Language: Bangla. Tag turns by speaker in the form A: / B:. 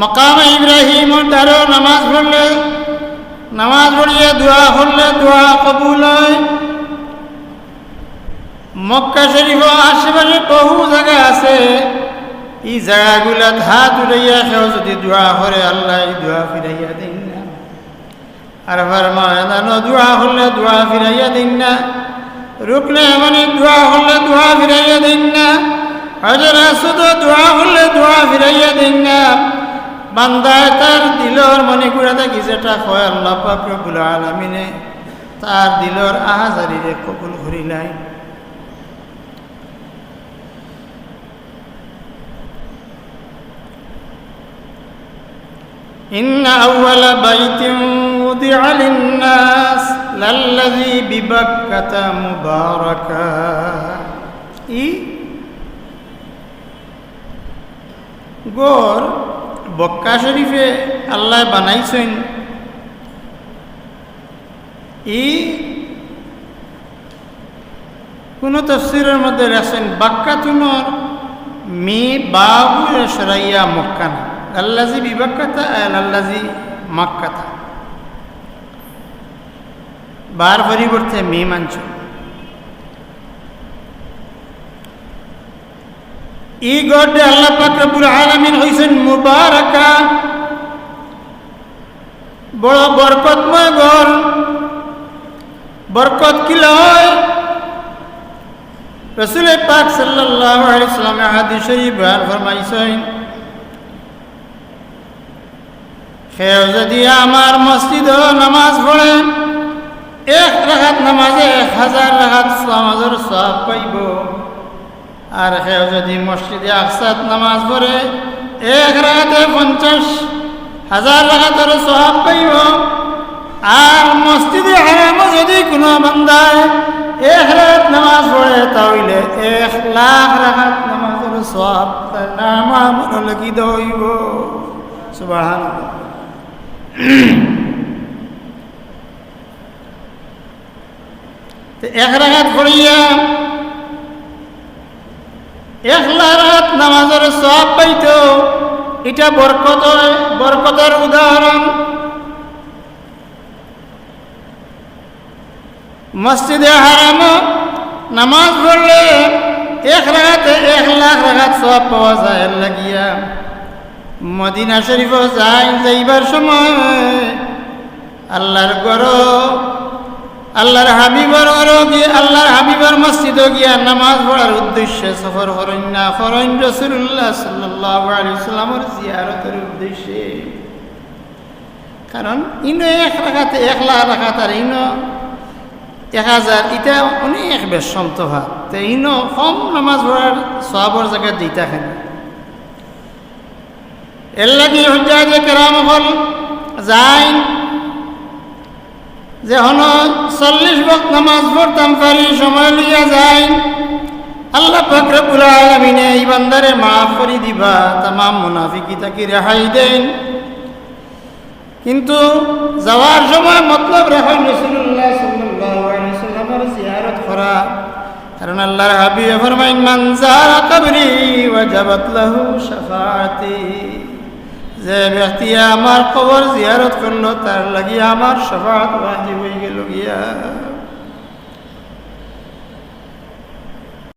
A: মকাম ইব্রাহিম তারও নামাজ পড়লে, নামাজ পড়িয়ে দোয়া করলে দোয়া কবুল হয়। মক্কা শরীফ আশেপাশে বহু জায়গা আছে। এই জায়গাগুলাত হাত উড়াইয়া সেও যদি দোয়া করে, আল্লাহ দোয়া ফিরাইয়া দিন না। আর ফরমায়দানো দোয়া হলে দোয়া ফিরাইয়া দিন না। রুকলে মানে দোয়া হলে দোয়া ফিরাইয়া দিন না। হজরা শুধু দোয়া হলে দোয়া ফিরাইয়া দিন বান্দায় তার দিলর মনে করে থাকি যেটা কয় আল্লাহ পাক রব্বুল আলমিনে তার দিলর আহাজারিরে কবুল করিলাই إن أول بيت وضع للناس للذي ببكة مباركا ই গোর বক্কা শরীফে আল্লাহ বানাইছেন। ই কোনো তফসিরের মধ্যে লেখছেন বাক্কা তুমর মি বাবু সরাইয়া মক্কানা। আল্লাজি বিবাক্কাতা আর আল্লাজি মাক্কাতা। বার পরিবর্তে মি মানছ। ই গডে আল্লাহ পাক রব্বুল আলামিন হইছেন মুবারাকা। বড় বরকতময় ঘর। বরকত কি লয়? রসুল পাক সাল্লাল্লাহু আলাইহি সাল্লামে হাদিস শরীফ ফরমাইছেন যদি আমার মসজিদ নামাজ পড়ে, এক রাখাত নামাজে এক হাজার রাখাত নামাজের সব পাইব। আর সেও যদি মসজিদে আকসাত নামাজ পড়ে, এক রাখাতে পঞ্চাশ হাজার রাখাতের সব পাইব। আর মসজিদে হারামও যদি কোনো বান্দায় এক রাত নামাজ পড়ে, তাহলে এক লাখ রাখাত নামাজের সব তার নাম আমার লিখিত হইব? সুবাহ এক রাখাত পড়িয়া এক রাত নামাজের সব পাইত এটা বরকত, বরকতের উদাহরণ। মসজিদে হারাম নামাজ পড়লে এক রাখাতে এক লাখ রাখাত সব পাওয়া যায় লাগিয়া। মদিনা শরীফ যাই যাইবার সময় আল্লাহর গর আল্লাহর হাবিবর গিয়ে আল্লাহর হাবিবর মসজিদ গিয়া নামাজ পড়ার উদ্দেশ্যে সফর হরণ না হরণ রসুল্লাহ জিয়ারতের উদ্দেশ্যে। কারণ ইনো এক রাখাতে এক লাখ রাখাত আর ইনো এক হাজার এটা অনেক বেশ সন্ত ভাত তো ইনো কম নামাজ পড়ার সবর জায়গায় দিতে খানি। এর লাগি কেরাম হল যাই যে হন চল্লিশ বক্ত নামাজ পড়তাম পারি সময় লইয়া যাই। আল্লাহ ফকরে পুরা আলমিনে এই বান্দারে মাফ করি দিবা, তামাম মুনাফিকি তাকে রেহাই দেন। কিন্তু যাওয়ার সময় মতলব রেহাই রসুল্লাহ সাল্লামের জিয়ারত করা, কারণ আল্লাহর হাবিবে ফরমাইন মান কবরি ওয়াজাবাত লাহু শাফাআতি। যে ব্যক্তি আমার কবর জিয়ারত করল তার লাগিয়া আমার সফাত বাজি হয়ে গেল গিয়া।